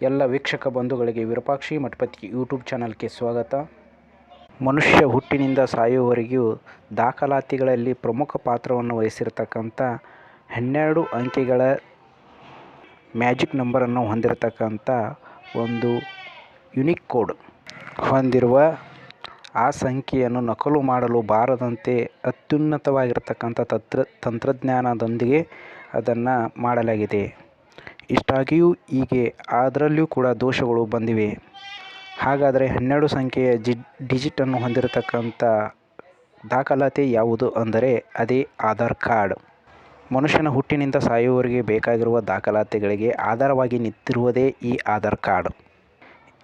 ಎಲ್ಲ ವೀಕ್ಷಕ ಬಂಧುಗಳಿಗೆ ವಿರೂಪಾಕ್ಷಿ ಮಠಪತಿ ಯೂಟ್ಯೂಬ್ ಚಾನಲ್ಗೆ ಸ್ವಾಗತ. ಮನುಷ್ಯ ಹುಟ್ಟಿನಿಂದ ಸಾಯುವವರೆಗೂ ದಾಖಲಾತಿಗಳಲ್ಲಿ ಪ್ರಮುಖ ಪಾತ್ರವನ್ನು ವಹಿಸಿರ್ತಕ್ಕಂಥ ಹನ್ನೆರಡು ಅಂಕಿಗಳ ಮ್ಯಾಜಿಕ್ ನಂಬರನ್ನು ಹೊಂದಿರತಕ್ಕಂಥ ಒಂದು ಯುನಿಕ್ ಕೋಡ್ ಹೊಂದಿರುವ ಆ ಸಂಖ್ಯೆಯನ್ನು ನಕಲು ಮಾಡಲು ಬಾರದಂತೆ ಅತ್ಯುನ್ನತವಾಗಿರತಕ್ಕಂಥ ತತ್ರ, ತಂತ್ರಜ್ಞಾನದೊಂದಿಗೆ ಅದನ್ನು ಮಾಡಲಾಗಿದೆ. ಇಷ್ಟಾಗಿಯೂ ಹೀಗೆ ಅದರಲ್ಲಿಯೂ ಕೂಡ ದೋಷಗಳು ಬಂದಿವೆ. ಹಾಗಾದರೆ ಹನ್ನೆರಡು ಸಂಖ್ಯೆಯ ಜಿ ಡಿಜಿಟನ್ನು ಹೊಂದಿರತಕ್ಕಂಥ ದಾಖಲಾತಿ ಯಾವುದು ಅಂದರೆ ಅದೇ ಆಧಾರ್ ಕಾರ್ಡ್. ಮನುಷ್ಯನ ಹುಟ್ಟಿನಿಂದ ಸಾಯುವವರಿಗೆ ಬೇಕಾಗಿರುವ ದಾಖಲಾತಿಗಳಿಗೆ ಆಧಾರವಾಗಿ ನಿಂತಿರುವುದೇ ಈ ಆಧಾರ್ ಕಾರ್ಡ್.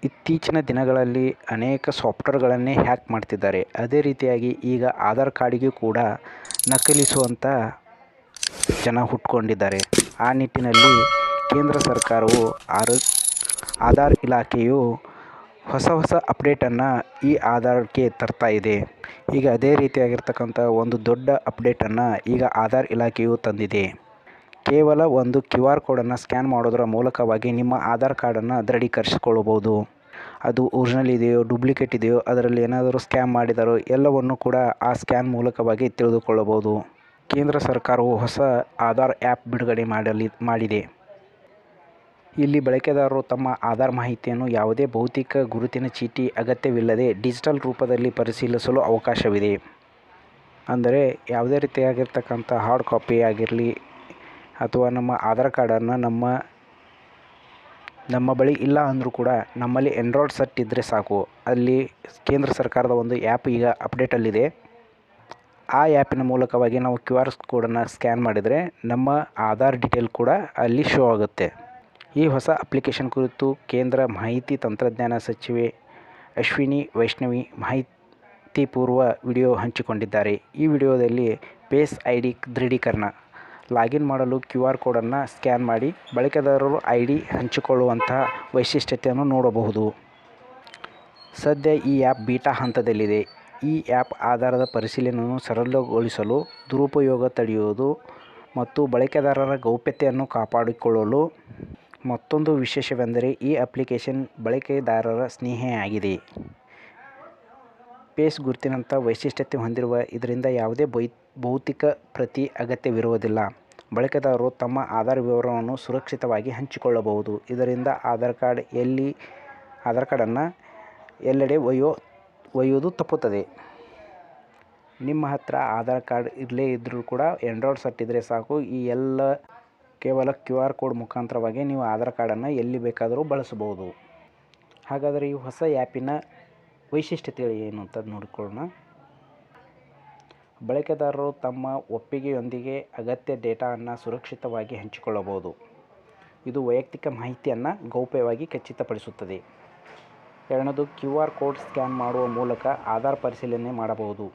ಇತ್ತೀಚಿನ ದಿನಗಳಲ್ಲಿ ಅನೇಕ ಸಾಫ್ಟ್ವೇರ್ಗಳನ್ನೇ ಹ್ಯಾಕ್ ಮಾಡ್ತಿದ್ದಾರೆ. ಅದೇ ರೀತಿಯಾಗಿ ಈಗ ಆಧಾರ್ ಕಾರ್ಡಿಗೂ ಕೂಡ ನಕಲಿಸುವಂಥ ಜನ ಹುಟ್ಕೊಂಡಿದ್ದಾರೆ. ಆ ನಿಟ್ಟಿನಲ್ಲಿ ಕೇಂದ್ರ ಸರ್ಕಾರವು ಆರ್ ಆಧಾರ್ ಇಲಾಖೆಯು ಹೊಸ ಹೊಸ ಅಪ್ಡೇಟನ್ನು ಈ ಆಧಾರ್ಗೆ ತರ್ತಾ ಇದೆ. ಈಗ ಅದೇ ರೀತಿಯಾಗಿರ್ತಕ್ಕಂಥ ಒಂದು ದೊಡ್ಡ ಅಪ್ಡೇಟನ್ನು ಈಗ ಆಧಾರ್ ಇಲಾಖೆಯು ತಂದಿದೆ. ಕೇವಲ ಒಂದು ಕ್ಯೂ ಆರ್ ಕೋಡನ್ನು ಸ್ಕ್ಯಾನ್ ಮಾಡೋದರ ಮೂಲಕವಾಗಿ ನಿಮ್ಮ ಆಧಾರ್ ಕಾರ್ಡನ್ನು ದೃಢೀಕರಿಸಿಕೊಳ್ಳಬಹುದು. ಅದು ಒರಿಜಿನಲ್ ಇದೆಯೋ, ಡೂಪ್ಲಿಕೇಟ್ ಇದೆಯೋ, ಅದರಲ್ಲಿ ಏನಾದರೂ ಸ್ಕ್ಯಾಮ್ ಮಾಡಿದಾರೋ ಎಲ್ಲವನ್ನು ಕೂಡ ಆ ಸ್ಕ್ಯಾನ್ ಮೂಲಕವಾಗಿ ತಿಳಿದುಕೊಳ್ಳಬಹುದು. ಕೇಂದ್ರ ಸರ್ಕಾರವು ಹೊಸ ಆಧಾರ್ ಆ್ಯಪ್ ಬಿಡುಗಡೆ ಮಾಡಲಿ, ಮಾಡಿದೆ. ಇಲ್ಲಿ ಬಳಕೆದಾರರು ತಮ್ಮ ಆಧಾರ್ ಮಾಹಿತಿಯನ್ನು ಯಾವುದೇ ಭೌತಿಕ ಗುರುತಿನ ಚೀಟಿ ಅಗತ್ಯವಿಲ್ಲದೆ ಡಿಜಿಟಲ್ ರೂಪದಲ್ಲಿ ಪರಿಶೀಲಿಸಲು ಅವಕಾಶವಿದೆ. ಅಂದರೆ ಯಾವುದೇ ರೀತಿಯಾಗಿರ್ತಕ್ಕಂಥ ಹಾರ್ಡ್ ಕಾಪಿ ಆಗಿರಲಿ ಅಥವಾ ನಮ್ಮ ಆಧಾರ್ ಕಾರ್ಡನ್ನು ನಮ್ಮ ನಮ್ಮ ಬಳಿ ಇಲ್ಲ ಅಂದರೂ ಕೂಡ ನಮ್ಮಲ್ಲಿ ಎಂಡ್ರಾಯ್ಡ್ ಸೆಟ್ ಇದ್ದರೆ ಸಾಕು. ಅಲ್ಲಿ ಕೇಂದ್ರ ಸರ್ಕಾರದ ಒಂದು ಆ್ಯಪ್ ಈಗ ಅಪ್ಡೇಟಲ್ಲಿದೆ ಆ ಆ್ಯಪಿನ ಮೂಲಕವಾಗಿ ನಾವು ಕ್ಯೂ ಆರ್ ಕೋಡನ್ನು ಸ್ಕ್ಯಾನ್ ಮಾಡಿದರೆ ನಮ್ಮ ಆಧಾರ್ ಡಿಟೇಲ್ ಕೂಡ ಅಲ್ಲಿ ಶೋ ಆಗುತ್ತೆ. ಈ ಹೊಸ ಅಪ್ಲಿಕೇಶನ್ ಕುರಿತು ಕೇಂದ್ರ ಮಾಹಿತಿ ತಂತ್ರಜ್ಞಾನ ಸಚಿವೆ ಅಶ್ವಿನಿ ವೈಷ್ಣವಿ ಮಾಹಿತಿಪೂರ್ವ ವಿಡಿಯೋ ಹಂಚಿಕೊಂಡಿದ್ದಾರೆ. ಈ ವಿಡಿಯೋದಲ್ಲಿ ಪೇಸ್ ಐ ಡಿ ದೃಢೀಕರಣ, ಲಾಗಿನ್ ಮಾಡಲು ಕ್ಯೂ ಆರ್ ಕೋಡನ್ನು ಸ್ಕ್ಯಾನ್ ಮಾಡಿ, ಬಳಕೆದಾರರು ಐ ಡಿ ಹಂಚಿಕೊಳ್ಳುವಂತಹ ವೈಶಿಷ್ಟ್ಯತೆಯನ್ನು ನೋಡಬಹುದು. ಸದ್ಯ ಈ ಆ್ಯಪ್ ಬೀಟಾ ಹಂತದಲ್ಲಿದೆ. ಈ ಆ್ಯಪ್ ಆಧಾರದ ಪರಿಶೀಲನೆಯನ್ನು ಸರಳಗೊಳಿಸಲು ದುರುಪಯೋಗ ತಡೆಯುವುದು ಮತ್ತು ಬಳಕೆದಾರರ ಗೌಪ್ಯತೆಯನ್ನು ಕಾಪಾಡಿಕೊಳ್ಳಲು ಮತ್ತೊಂದು ವಿಶೇಷವೆಂದರೆ ಈ ಅಪ್ಲಿಕೇಶನ್ ಬಳಕೆದಾರರ ಸ್ನೇಹಿಯಾಗಿದೆ ಪೇಸ್ ಗುರುತಿನಂಥ ವೈಶಿಷ್ಟ್ಯತೆ ಹೊಂದಿರುವ ಇದರಿಂದ ಯಾವುದೇ ಬೈ ಭೌತಿಕ ಪ್ರತಿ ಅಗತ್ಯವಿರುವುದಿಲ್ಲ. ಬಳಕೆದಾರರು ತಮ್ಮ ಆಧಾರ್ ವಿವರವನ್ನು ಸುರಕ್ಷಿತವಾಗಿ ಹಂಚಿಕೊಳ್ಳಬಹುದು. ಇದರಿಂದ ಆಧಾರ್ ಕಾರ್ಡ್ ಎಲ್ಲಿ, ಆಧಾರ್ ಕಾರ್ಡನ್ನು ಎಲ್ಲೆಡೆ ಒಯ್ಯೋ ಒಯ್ಯೋದು ತಪ್ಪುತ್ತದೆ. ನಿಮ್ಮ ಹತ್ತಿರ ಆಧಾರ್ ಕಾರ್ಡ್ ಇರಲೇ ಇದ್ದರೂ ಕೂಡ ಆ್ಯಂಡ್ರಾಯ್ಡ್ ಸೆಟ್ ಇದ್ದರೆ ಸಾಕು. ಈ ಎಲ್ಲ ಕೇವಲ ಕ್ಯೂ ಆರ್ ಕೋಡ್ ಮುಖಾಂತರವಾಗಿ ನೀವು ಆಧಾರ್ ಕಾರ್ಡನ್ನು ಎಲ್ಲಿ ಬೇಕಾದರೂ ಬಳಸಬಹುದು. ಹಾಗಾದರೆ ಈ ಹೊಸ ಆ್ಯಪಿನ ವೈಶಿಷ್ಟ್ಯತೆ ಏನು ಅಂತ ನೋಡಿಕೊಳ್ಳೋಣ. ಬಳಕೆದಾರರು ತಮ್ಮ ಒಪ್ಪಿಗೆಯೊಂದಿಗೆ ಅಗತ್ಯ ಡೇಟಾವನ್ನು ಸುರಕ್ಷಿತವಾಗಿ ಹಂಚಿಕೊಳ್ಳಬಹುದು. ಇದು ವೈಯಕ್ತಿಕ ಮಾಹಿತಿಯನ್ನು ಗೌಪ್ಯವಾಗಿ ಖಚಿತಪಡಿಸುತ್ತದೆ. ಎರಡನೇದು, ಕ್ಯೂ ಆರ್ ಕೋಡ್ ಸ್ಕ್ಯಾನ್ ಮಾಡುವ ಮೂಲಕ ಆಧಾರ್ ಪರಿಶೀಲನೆ ಮಾಡಬಹುದು.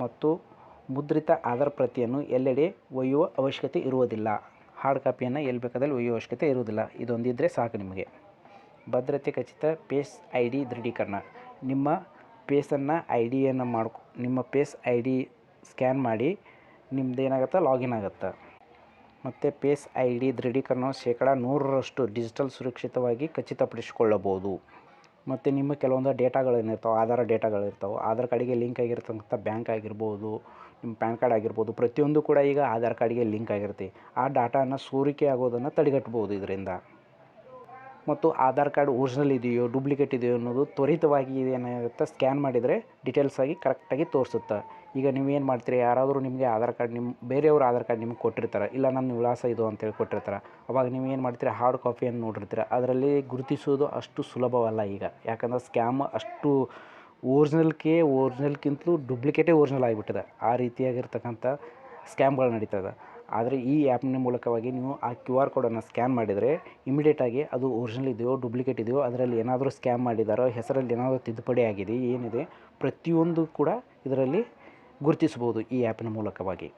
ಮತ್ತು ಮುದ್ರಿತ ಆಧಾರ್ ಪ್ರತಿಯನ್ನು ಎಲ್ಲೆಡೆ ಒಯ್ಯುವ ಅವಶ್ಯಕತೆ ಇರುವುದಿಲ್ಲ. ಹಾರ್ಡ್ ಕಾಪಿಯನ್ನು ಎಲ್ಲಿ ಬೇಕಾದಲ್ಲಿ ಒಯ್ಯುವ ಅವಶ್ಯಕತೆ ಇರುವುದಿಲ್ಲ. ಇದೊಂದಿದ್ದರೆ ಸಾಕು ನಿಮಗೆ. ಭದ್ರತೆ ಖಚಿತ ಪೇಸ್ ಐ ಡಿ ದೃಢೀಕರಣ. ನಿಮ್ಮ ಪೇಸನ್ನು ಐ ಡಿಯನ್ನು ಮಾಡ್ಕೊ, ನಿಮ್ಮ ಪೇಸ್ ಐ ಡಿ ಸ್ಕ್ಯಾನ್ ಮಾಡಿ ನಿಮ್ದು ಏನಾಗುತ್ತೆ ಲಾಗಿನ್ ಆಗುತ್ತೆ? ಮತ್ತು ಪೇಸ್ ಐ ಡಿ ದೃಢೀಕರಣವು ಶೇಕಡ ನೂರರಷ್ಟು ಡಿಜಿಟಲ್ ಸುರಕ್ಷಿತವಾಗಿ ಖಚಿತಪಡಿಸಿಕೊಳ್ಳಬಹುದು. ಮತ್ತು ನಿಮ್ಮ ಕೆಲವೊಂದು ಡೇಟಾಗಳೇನಿರ್ತಾವೆ, ಆಧಾರ ಡೇಟಾಗಳಿರ್ತಾವೆ, ಆಧಾರ್ ಕಾರ್ಡಿಗೆ ಲಿಂಕ್ ಆಗಿರ್ತಕ್ಕಂಥ ಬ್ಯಾಂಕ್ ಆಗಿರ್ಬೋದು ನಿಮ್ಮ ಪ್ಯಾನ್ ಕಾರ್ಡ್ ಆಗಿರ್ಬೋದು, ಪ್ರತಿಯೊಂದು ಕೂಡ ಈಗ ಆಧಾರ್ ಕಾರ್ಡ್ಗೆ ಲಿಂಕ್ ಆಗಿರುತ್ತೆ. ಆ ಡಾಟಾನ ಸೋರಿಕೆ ಆಗೋದನ್ನು ತಡೆಗಟ್ಬೋದು ಇದರಿಂದ. ಮತ್ತು ಆಧಾರ್ ಕಾರ್ಡ್ ಒರಿಜಿನಲ್ ಇದೆಯೋ, ಡೂಪ್ಲಿಕೇಟ್ ಇದೆಯೋ ಅನ್ನೋದು ತ್ವರಿತವಾಗಿ ಏನಾಗುತ್ತೆ ಸ್ಕ್ಯಾನ್ ಮಾಡಿದರೆ ಡೀಟೇಲ್ಸ್ ಆಗಿ ಕರೆಕ್ಟಾಗಿ ತೋರಿಸುತ್ತೆ. ಈಗ ನೀವೇನು ಮಾಡ್ತೀರಿ, ಯಾರಾದರೂ ನಿಮಗೆ ಆಧಾರ್ ಕಾರ್ಡ್ ನಿಮ್ಮ ಬೇರೆಯವ್ರ ಆಧಾರ್ ಕಾರ್ಡ್ ನಿಮ್ಗೆ ಕೊಟ್ಟಿರ್ತಾರೆ, ಇಲ್ಲ ನನ್ನ ವಿಳಾಸ ಇದು ಅಂತೇಳಿ ಕೊಟ್ಟಿರ್ತಾರೆ. ಅವಾಗ ನೀವು ಏನು ಮಾಡ್ತೀರಿ, ಹಾರ್ಡ್ ಕಾಪಿಯನ್ನು ನೋಡಿರ್ತೀರ. ಅದರಲ್ಲಿ ಗುರುತಿಸೋದು ಅಷ್ಟು ಸುಲಭವಲ್ಲ ಈಗ. ಯಾಕಂದ್ರೆ ಸ್ಕ್ಯಾಮ್ ಅಷ್ಟು ಒರಿಜಿನಲ್ಗೆ ಒರಿಜಿನಲ್ಗಿಂತಲೂ ಡೂಪ್ಲಿಕೇಟೇ ಓರಿಜಿನಲ್ ಆಗಿಬಿಟ್ಟಿದೆ. ಆ ರೀತಿಯಾಗಿರ್ತಕ್ಕಂಥ ಸ್ಕ್ಯಾಮ್ಗಳು ಇದೆ. ಆದರೆ ಈ ಆ್ಯಪ್ನ ಮೂಲಕವಾಗಿ ನೀವು ಆ ಕ್ಯೂ ಆರ್ ಕೋಡನ್ನು ಸ್ಕ್ಯಾನ್ ಮಾಡಿದರೆ ಇಮಿಡಿಯೇಟಾಗಿ ಅದು ಒರಿಜಿನಲ್ ಇದೆಯೋ, ಡೂಪ್ಲಿಕೇಟ್ ಇದೆಯೋ, ಅದರಲ್ಲಿ ಏನಾದರೂ ಸ್ಕ್ಯಾಮ್ ಮಾಡಿದಾರೋ, ಹೆಸರಲ್ಲಿ ಏನಾದರೂ ತಿದ್ದುಪಡಿ ಆಗಿದೆ ಏನಿದೆ ಪ್ರತಿಯೊಂದು ಕೂಡ ಇದರಲ್ಲಿ ಗುರುತಿಸ್ಬೋದು ಈ ಆ್ಯಪ್ನ ಮೂಲಕವಾಗಿ.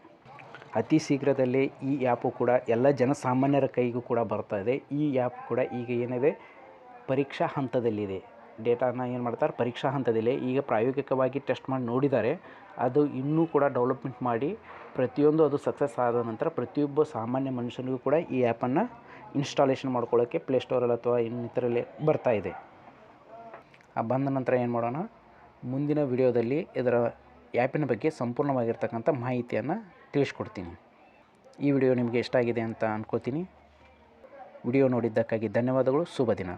ಅತಿ ಶೀಘ್ರದಲ್ಲೇ ಈ ಆ್ಯಪು ಕೂಡ ಎಲ್ಲ ಜನಸಾಮಾನ್ಯರ ಕೈಗೂ ಕೂಡ ಬರ್ತಾ ಇದೆ. ಈ ಆ್ಯಪ್ ಕೂಡ ಈಗ ಏನಿದೆ, ಪರೀಕ್ಷಾ ಹಂತದಲ್ಲಿದೆ. ಡೇಟಾನ ಏನು ಮಾಡ್ತಾರೆ, ಪರೀಕ್ಷಾ ಹಂತದಲ್ಲಿ ಈಗ ಪ್ರಾಯೋಗಿಕವಾಗಿ ಟೆಸ್ಟ್ ಮಾಡಿ ನೋಡಿದ್ದಾರೆ, ಅದು ಇನ್ನೂ ಕೂಡ ಡೆವಲಪ್ಮೆಂಟ್ ಮಾಡಿ ಪ್ರತಿಯೊಂದು ಅದು ಸಕ್ಸಸ್ ಆದ ನಂತರ ಪ್ರತಿಯೊಬ್ಬ ಸಾಮಾನ್ಯ ಮನುಷ್ಯನಿಗೂ ಕೂಡ ಈ ಆ್ಯಪನ್ನು ಇನ್ಸ್ಟಾಲೇಷನ್ ಮಾಡ್ಕೊಳ್ಳೋಕ್ಕೆ ಪ್ಲೇಸ್ಟೋರಲ್ಲಿ ಅಥವಾ ಇನ್ನಿತರಲ್ಲಿ ಬರ್ತಾ ಇದೆ. ಆ ಬಂದ ನಂತರ ಏನು ಮಾಡೋಣ, ಮುಂದಿನ ವಿಡಿಯೋದಲ್ಲಿ ಇದರ ಆ್ಯಪಿನ ಬಗ್ಗೆ ಸಂಪೂರ್ಣವಾಗಿರ್ತಕ್ಕಂಥ ಮಾಹಿತಿಯನ್ನು ತಿಳಿಸ್ಕೊಡ್ತೀನಿ. ಈ ವಿಡಿಯೋ ನಿಮಗೆ ಇಷ್ಟ ಆಗಿದೆ ಅಂತ ಅಂದ್ಕೋತೀನಿ ವಿಡಿಯೋ ನೋಡಿದ್ದಕ್ಕಾಗಿ ಧನ್ಯವಾದಗಳು, ಶುಭ ದಿನ.